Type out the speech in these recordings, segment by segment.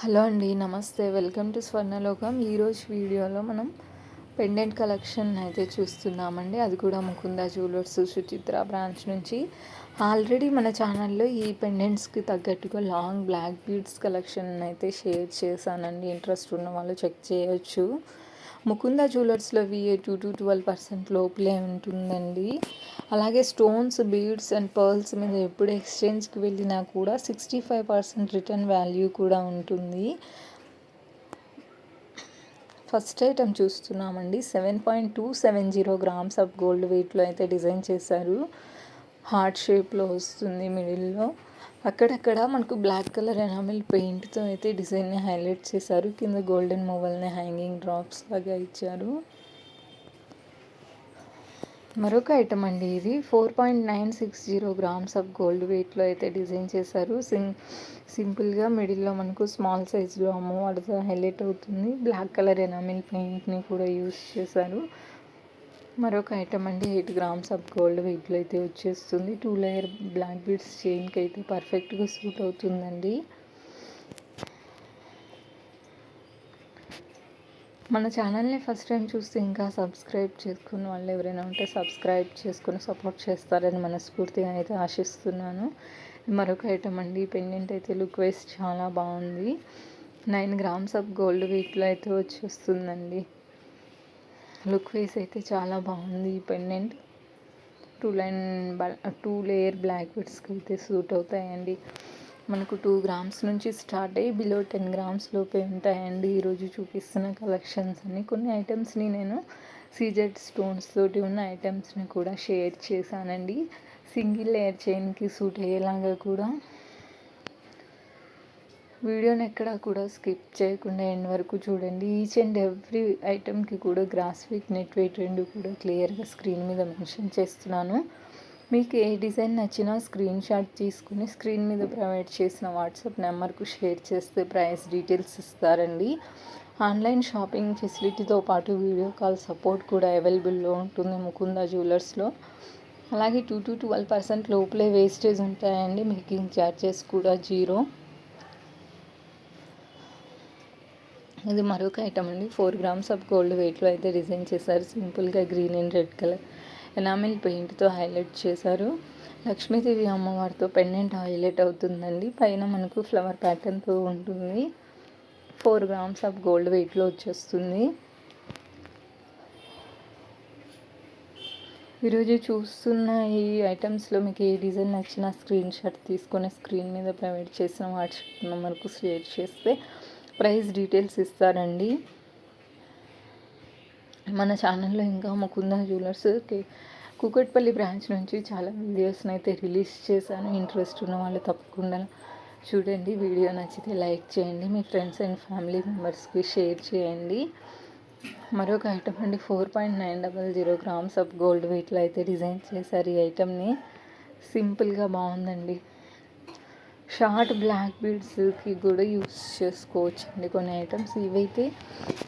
Hello అండి నమస్తే. Welcome to Swarnalokam. ఈరోజు వీడియోలో మనం పెండెంట్ కలెక్షన్ అయితే చూస్తున్నామండి. అది కూడా ముకుంద జ్యువెలర్స్ సుచిత్ర బ్రాంచ్ నుంచి. ఆల్రెడీ మన ఛానల్లో ఈ పెండెంట్స్కి తగ్గట్టుగా లాంగ్ బ్లాక్ బీడ్స్ కలెక్షన్ అయితే షేర్ చేశానండి. ఇంట్రెస్ట్ ఉన్న వాళ్ళు చెక్ చేయొచ్చు. Mukunda జ్యువెలర్స్లో VA two to twelve percent లోపలే ఉంటుందండి. అలాగే స్టోన్స్ బీడ్స్ అండ్ పర్ల్స్ మీద ఎప్పుడు ఎక్స్చేంజ్కి వెళ్ళినా కూడా sixty five percent return value కూడా ఉంటుంది. ఫస్ట్ ఐటమ్ చూస్తున్నామండి. Seven point two seven zero grams of gold వెయిట్లో అయితే డిజైన్ చేశారు. హార్ట్ షేప్లో వస్తుంది మిడిల్లో. అక్కడక్కడ మనకు బ్లాక్ కలర్ ఎనామిల్ పెయింట్తో అయితే డిజైన్ని హైలైట్ చేశారు. కింద గోల్డెన్ మొబైల్ని హ్యాంగింగ్ డ్రాప్స్ లాగా ఇచ్చారు. మరొక ఐటమ్ అండి ఇది. Four point nine six zero grams of gold వెయిట్లో అయితే డిజైన్ చేశారు. సిం సింపుల్గా మిడిల్లో మనకు స్మాల్ సైజులో అమ్మవారితో హైలైట్ అవుతుంది. బ్లాక్ కలర్ ఎనామిల్ పెయింట్ని కూడా యూస్ చేశారు. మరొక ఐటమ్ అండి ఎయిట్ గ్రామ్స్ ఆఫ్ గోల్డ్ వెయిట్లో అయితే వచ్చేస్తుంది. టూ లేయర్ బ్లాక్ బీడ్స్ చైన్కి అయితే పర్ఫెక్ట్గా సూట్ అవుతుందండి. మన ఛానల్ని ఫస్ట్ టైం చూస్తే ఇంకా సబ్స్క్రైబ్ చేసుకున్న వాళ్ళు ఎవరైనా ఉంటే సబ్స్క్రైబ్ చేసుకుని సపోర్ట్ చేస్తారని మనస్ఫూర్తిగా అయితే ఆశిస్తున్నాను. మరొక ఐటమ్ అండి పెండెంట్ అయితే లుక్ వైస్ చాలా బాగుంది. నైన్ గ్రామ్స్ ఆఫ్ గోల్డ్ వెయిట్లో అయితే వచ్చేస్తుందండి. లుక్ వైస్ అయితే చాలా బాగుంది ఈ pendant two line two layer black బెడ్స్కి అయితే సూట్ అవుతాయండి. మనకు టూ గ్రామ్స్ నుంచి స్టార్ట్ అయ్యి బిలో టెన్ గ్రామ్స్ లోపే ఉంటాయండి. ఈరోజు చూపిస్తున్న కలెక్షన్స్ అన్ని. కొన్ని ఐటమ్స్ని నేను సీజెడ్ స్టోన్స్ తోటి ఉన్న ఐటమ్స్ని కూడా షేర్ చేశానండి. సింగిల్ లేయర్ చైన్కి సూట్ అయ్యేలాగా కూడా. వీడియోని ఎక్కడ కూడా స్కిప్ చేయకుండా ఎండ్ వరకు చూడండి. ఈచ్ అండ్ ఎవ్రీ ఐటెంకి కూడా గ్రాస్ నెట్ వెయిట్ రెండు కూడా క్లియర్గా స్క్రీన్ మీద మెన్షన్ చేస్తున్నాను. మీకు ఏ డిజైన్ నచ్చినా స్క్రీన్ షాట్ తీసుకుని స్క్రీన్ మీద ప్రొవైడ్ చేసిన వాట్సాప్ నెంబర్కు షేర్ చేస్తే ప్రైస్ డీటెయిల్స్ ఇస్తారండి. ఆన్లైన్ షాపింగ్ ఫెసిలిటీతో పాటు వీడియో కాల్ సపోర్ట్ కూడా అవైలబుల్లో ఉంటుంది ముకుంద జ్యువెలర్స్లో. అలాగే టూ టు ట్వెల్వ్ పర్సెంట్ లోపలే వేస్టేజ్ ఉంటాయండి. మేకింగ్ ఛార్జెస్ కూడా జీరో. ఇది మరొక ఐటమ్ అండి. ఫోర్ గ్రామ్స్ ఆఫ్ గోల్డ్ వెయిట్లో అయితే డిజైన్ చేశారు. సింపుల్గా green and red colour. Enamel పెయింట్తో highlight చేశారు. లక్ష్మీదేవి అమ్మవారితో పెండెంట్ హైలైట్ అవుతుందండి. పైన మనకు ఫ్లవర్ ప్యాటర్న్తో ఉంటుంది. ఫోర్ గ్రామ్స్ ఆఫ్ గోల్డ్ వెయిట్లో వచ్చేస్తుంది. ఈరోజు చూస్తున్న ఈ ఐటమ్స్లో మీకు ఏ డిజైన్ నచ్చిన స్క్రీన్ షాట్ తీసుకొని స్క్రీన్ మీద ప్రొవైడ్ చేసిన వాట్సాప్ నెంబర్కు షేర్ చేస్తే ప్రైస్ డీటెయిల్స్ ఇస్తారండి. మన ఛానల్లో ఇంకా ముకుంద జ్యువెలర్స్కి కూకట్పల్లి బ్రాంచ్ నుంచి చాలా వీడియోస్ని అయితే రిలీజ్ చేశాను. ఇంట్రెస్ట్ ఉన్న వాళ్ళు తప్పకుండా చూడండి. వీడియో నచ్చితే లైక్ చేయండి. మీ ఫ్రెండ్స్ అండ్ ఫ్యామిలీ మెంబర్స్కి షేర్ చేయండి. మరొక ఐటమ్ అండి. Four point nine double zero grams of gold వెయిట్లో అయితే డిజైన్ చేశారు ఈ ఐటమ్ని. సింపుల్గా బాగుందండి. షార్ట్ బ్లాక్ బీడ్స్కి కూడా యూస్ చేసుకోవచ్చు అండి కొన్ని ఐటమ్స్. ఇవైతే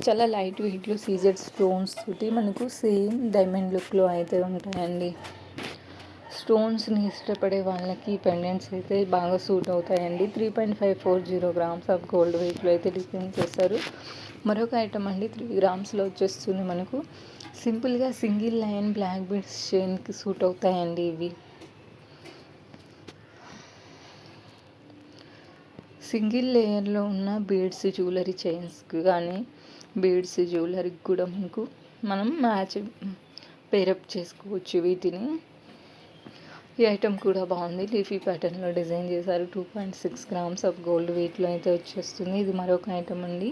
చాలా లైట్ వెయిట్లో సీజర్ స్టోన్స్ తోటి మనకు సేమ్ డైమండ్ లుక్లో అయితే ఉంటాయండి. స్టోన్స్ని ఇష్టపడే వాళ్ళకి పెండెంట్స్ అయితే బాగా సూట్ అవుతాయండి. Three point five four zero grams of gold వెయిట్లో అయితే డిజైన్ చేస్తారు మరొక ఐటమ్ అండి త్రీ గ్రామ్స్లో వచ్చేస్తుంది మనకు. సింపుల్గా సింగిల్ లైన్ బ్లాక్ బీడ్స్ చైన్కి సూట్ అవుతాయండి ఇవి. సింగిల్ లేయర్లో ఉన్న బీడ్స్ జ్యువెలరీ చైన్స్కి కానీ బీడ్స్ జ్యువెలరీకి కూడా మనకు మనం మ్యాచ్ పేరప్ చేసుకోవచ్చు వీటిని. ఈ ఐటెం కూడా బాగుంది. లీఫీ ప్యాటర్న్లో డిజైన్ చేశారు. Two point six grams of gold వెయిట్లో అయితే వచ్చేస్తుంది. ఇది మరొక ఐటమ్ అండి.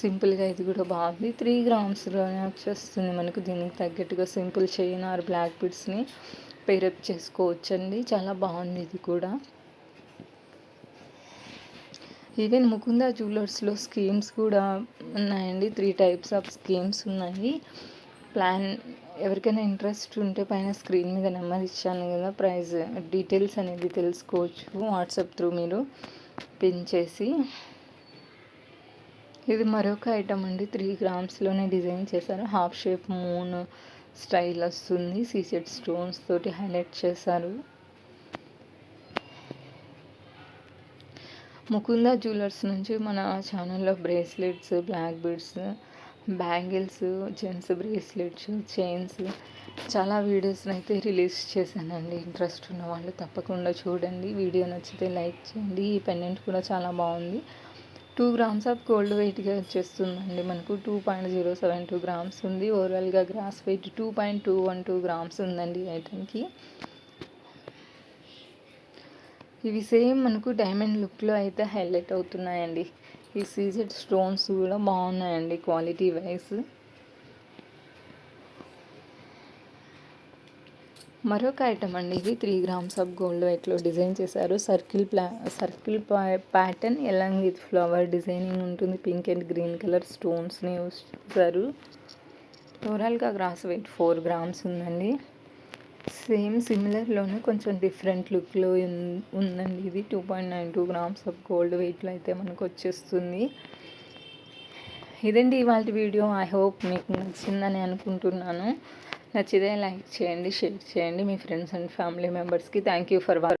సింపుల్గా ఇది కూడా బాగుంది. త్రీ గ్రామ్స్లోనే వచ్చేస్తుంది మనకు. దీనికి తగ్గట్టుగా సింపుల్ చైన్ ఆర్ బ్లాక్ బిడ్స్ని పేరప్ చేసుకోవచ్చండి. చాలా బాగుంది ఇది కూడా. ఈవెన్ ముకుంద జ్యువెలర్స్లో స్కీమ్స్ కూడా ఉన్నాయండి. త్రీ టైప్స్ ఆఫ్ స్కీమ్స్ ఉన్నాయి. ప్లాన్ ఎవరికైనా ఇంట్రెస్ట్ ఉంటే పైన స్క్రీన్ మీద నెంబర్ ఇచ్చాను కదా ప్రైస్ డీటెయిల్స్ అనేది తెలుసుకోవచ్చు. వాట్సాప్ త్రూ మీరు పిన్ చేసి. ఇది మరొక ఐటమ్ అండి. త్రీ గ్రామ్స్లోనే డిజైన్ చేశారు. హాఫ్ షేప్ మూన్ స్టైల్ వస్తుంది. సీసెట్ స్టోన్స్ తోటి హైలైట్ చేశారు. ముకుంద జ్యువెలర్స్ నుంచి మన ఛానల్లో bracelets black beads bangles gents bracelets chains చాలా వీడియోస్ని అయితే రిలీజ్ చేశానండి. ఇంట్రెస్ట్ ఉన్న వాళ్ళు తప్పకుండా చూడండి. వీడియో నచ్చితే లైక్ చేయండి. ఈ పెండెంట్ కూడా చాలా బాగుంది. టూ గ్రామ్స్ ఆఫ్ గోల్డ్ వెయిట్గా వచ్చేస్తుందండి మనకు. Two point zero seven two grams ఉంది. ఓవరాల్గా gross weight two point two one two grams ఉందండి ఐటమ్కి ఇవి సేమ్ మనకు డైమండ్ లుక్లో అయితే హైలైట్ అవుతున్నాయండి. ఈ సీజెడ్ స్టోన్స్ కూడా బాగున్నాయండి క్వాలిటీ వైజ్ మరొక ఐటమ్ అండి ఇది త్రీ గ్రామ్స్ ఆఫ్ గోల్డ్ వైట్లో డిజైన్ చేశారు. సర్కిల్ ప్లా circle pattern along with flower designing ఉంటుంది. పింక్ అండ్ గ్రీన్ కలర్ స్టోన్స్ని యూస్ చేశారు. ఓవరాల్గా గ్రాస్ వెయిట్ ఫోర్ గ్రామ్స్ ఉందండి. సేమ్ సిమిలర్లోనే కొంచెం డిఫరెంట్ లుక్లో ఉందండి. ఇది two point nine two grams of gold వెయిట్లో అయితే మనకు వచ్చేస్తుంది ఇదండి ఇవాళ వీడియో. ఐ హోప్ మీకు నచ్చిందని అనుకుంటున్నాను. నచ్చితే లైక్ చేయండి షేర్ చేయండి. మీ ఫ్రెండ్స్ అండ్ ఫ్యామిలీ మెంబర్స్కి థ్యాంక్ యూ ఫర్